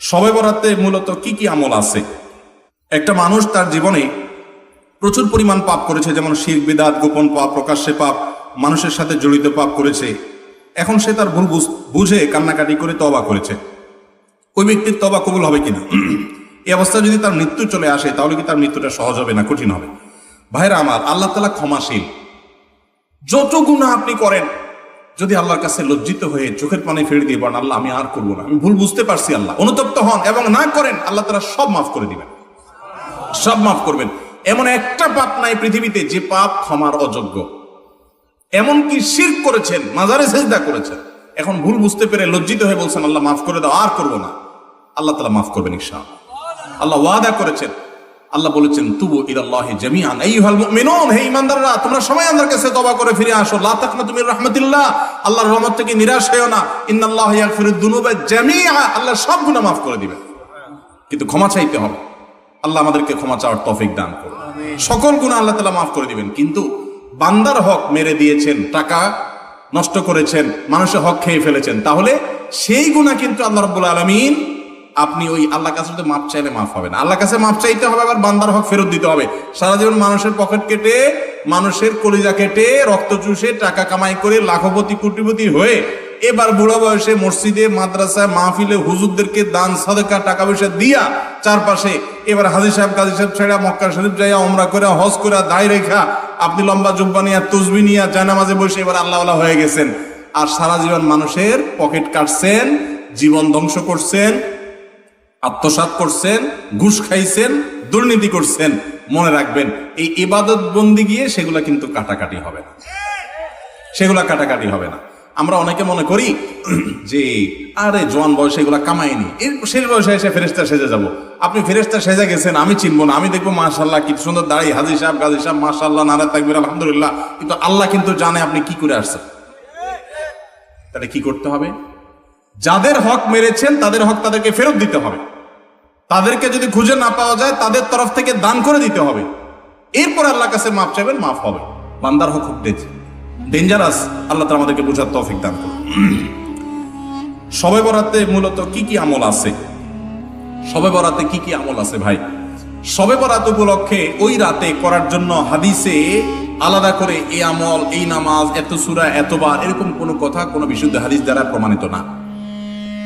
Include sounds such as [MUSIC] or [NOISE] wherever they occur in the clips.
সবে বরাতে মূলত কি কি আমল আছে? একটা মানুষ তার জীবনে প্রচুর পরিমাণ পাপ করেছে, যেমন শির, বিদাত, গোপন পাপ, প্রকাশ্যে পাপ, মানুষের সাথে জড়িত পাপ করেছে। এখন সে তার ভুল বুঝ- কান্নাকাটি করে তবা করেছে। ওই ব্যক্তির তবা কবুল হবে কিনা? এই অবস্থায় যদি তার মৃত্যু চলে আসে, তাহলে কি তার মৃত্যুটা সহজ হবে না কঠিন হবে? ভাইরা আমার, আল্লাহ তালা ক্ষমাশীল। যত গুণা আপনি করেন যদি আল্লাহর কাছে লজ্জিত হয়ে চোখের পানি ফেলে দিয়ে বলেন, আল্লাহ, আমি আর করব না। আমি ভুল বুঝতে পারছি, আল্লাহ। অনুতপ্ত হন এবং না করেন, আল্লাহ তারা সব মাফ করে দিবেন। সব মাফ করবেন। এমন একটা পাপ নাই পৃথিবীতে যে পাপ ক্ষমার অযোগ্য। এমনকি শির করেছেন, মাজারে সেজদা করেছেন। এখন ভুল বুঝতে পেরে লজ্জিত হয়ে বলছেন, আল্লাহ, মাফ করে দাও, আর করব না। আল্লাহ তালা মাফ করবেন ইনশা আল্লাহ ওয়াদা করেছেন আল্লাহ বলেছেন তুবু ইলাল্লাহি জামিআন। আইয়ুহাল মুমিনুন হে ঈমানদাররা তোমরা সবাই আল্লাহর কাছে তওবা করে ফিরে আসো। লা তাকনাতু মির রাহমাতিল্লাহ আল্লাহর রহমত থেকে নিরাশ হয়ো না। ইন্নাল্লাহা ইয়াগফিরুদ দুনুবা জামিআ আল্লাহ সব গুনাহ মাফ করে দিবেন। কিন্তু ক্ষমা চাইতে হবে। আল্লাহ আমাদেরকে ক্ষমা চাওয়ার তৌফিক দান করুন। সকল গুণা আল্লাহ তালা মাফ করে দিবেন। কিন্তু বান্দার হক মেরে দিয়েছেন টাকা নষ্ট করেছেন মানুষের হক খেয়ে ফেলেছেন তাহলে সেই গুণা কিন্তু আল্লাহ রব্বুল আলমিন আপনি ওই আল্লাহ কাছে যদি মাপ চাইলে মাফ হবে না আল্লাহ কাছে মাপ চাইতে হবে, আবার বান্দার হক ফেরত দিতে হবে। সারা জীবন মানুষের পকেট কেটে, মানুষের কলিজা কেটে, রক্ত চুষে, টাকা কামাই করে, লাখপতি, কোটিপতি হয়ে এবার বুড়ো বয়সে মসজিদে, মাদ্রাসায়, মাহফিলে হুজুরদেরকে দান, সাদেকা, টাকা পয়সা দিয়া চারপাশে এবার হাজির সাহেব, কাজী সাহেব ছেড়া মক্কা শরীফ যাইয়া ওমরা করে হজ করে দায় রেখা আপনি লম্বা জুব্বা নিয়া, তুসবি নিয়া জানামাজে বসে এবার আল্লাহ হয়ে গেছেন। আর সারা জীবন মানুষের পকেট কাটছেন, জীবন ধ্বংস করছেন আত্মসাত করছেন, ঘুষ খাইছেন, দুর্নীতি করছেন, মনে রাখবেন, এই ইবাদত বন্দি গিয়ে সেগুলা কিন্তু কাটাকাটি হবে না। সেগুলা কাটাকাটি হবে না। আমরা অনেকে মনে করি [CLEARS THROAT] যে, আরে জোয়ান বয়সে এগুলা কামাইনি। এর শেষ বয়সে এসে ফেরেস্তা সেজে যাব। আপনি ফেরেস্তা সেজে গেছেন, আমি চিনবো না। আমি দেখব মাশাল্লাহ কি সুন্দর দাঁড়িয়ে, হাজি সাহেব, গাজী সাহেব মাশাল্লাহ নারা তাকবির, আলহামদুলিল্লাহ। কিন্তু আল্লাহ কিন্তু জানে আপনি কি করে আসছেন। তাহলে কি করতে হবে? যাদের হক মেরেছেন, তাদের হক তাদেরকে ফেরত দিতে হবে। তাদেরকে যদি খুঁজে না পাওয়া যায়, তাদের তরফ থেকে দান করে দিতে হবে। এরপর আল্লাহ কাছে মাফ চাইবেন, মাফ হবে। বান্দার হক ডেঞ্জারাস আল্লাহ তাআলা আমাদেরকে বোঝার তৌফিক দান করুন। সবে বরাতে মূলত কি কি আমল আছে? সবে বরাতে কি কি আমল আছে ভাই? সবে বরাত উপলক্ষে ওই রাতে করার জন্য হাদিসে আলাদা করে এই আমল, এই নামাজ, এত সুরা, এতবার এরকম কোনো কথা, কোনো বিশুদ্ধ হাদিস দ্বারা প্রমাণিত না।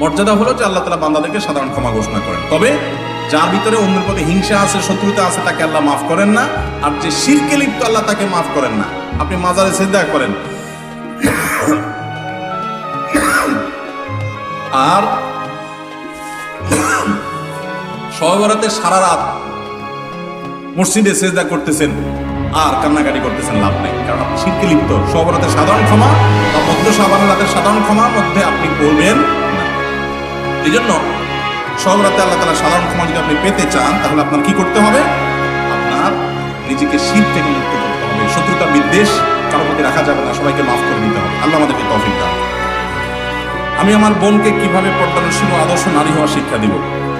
মর্যাদা হলো যে আল্লাহ তালা বান্দাদেরকে সাধারণ ক্ষমা ঘোষণা করেন। তবে যার ভিতরে অন্যের প্রতি হিংসা আছে, শত্রুতা আছে, তাকে আল্লাহ মাফ করেন না। আর যে শিরকে লিপ্ত, আল্লাহ তাকে মাফ করেন না। আপনি মাজারে সিদ্ধা করেন। আর সহবরাতে সারা রাত মসজিদে সেজদা করতেছেন, আর কান্নাকাটি করতেছেন, লাভ নেই। কারণ আপনি শিরকে লিপ্ত। সহবরাতের সাধারণ ক্ষমা বা মধ্য সাবানের রাতের সাধারণ ক্ষমার মধ্যে আপনি করবেন এই জন্য সব রাতে আল্লাহ তালা সাধারণ ক্ষমা যদি আপনি পেতে চান, তাহলে আপনার কি করতে হবে? আপনার নিজেকে শীত থেকে মুক্ত করতে হবে। শত্রুতা বিদ্বেষ কারোর প্রতি রাখা যাবে না, সবাইকে মাফ করে দিতে হবে। আল্লাহ আমাদেরকে তফিক দান। আমি আমার বোনকে কীভাবে পর্দানুশীল আদর্শ নারী হওয়া শিক্ষা দিব?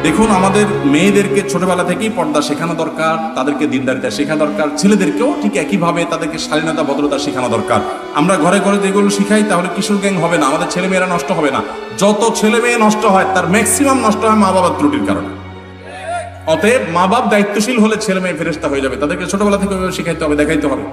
দেখুন, আমাদের মেয়েদেরকে ছোটবেলা থেকেই পর্দা শেখানো দরকার, তাদেরকে দিনদারিতা শেখা দরকার, ছেলেদেরকেও ঠিক একইভাবে তাদেরকে স্বাধীনতা ভদ্রতা শেখানো দরকার। আমরা ঘরে ঘরে যেগুলো শিখাই, তাহলে কিশোর গ্যাং হবে না, আমাদের ছেলে মেয়েরা নষ্ট হবে না। যত ছেলে মেয়ে নষ্ট হয়, তার ম্যাক্সিমাম নষ্ট হয় মা বাবার ত্রুটির কারণে। অতএব মা বাপ দায়িত্বশীল হলে ছেলে মেয়ে ফেরেস্তা হয়ে যাবে। তাদেরকে ছোটবেলা থেকে শিখাইতে হবে, দেখাইতে হবে।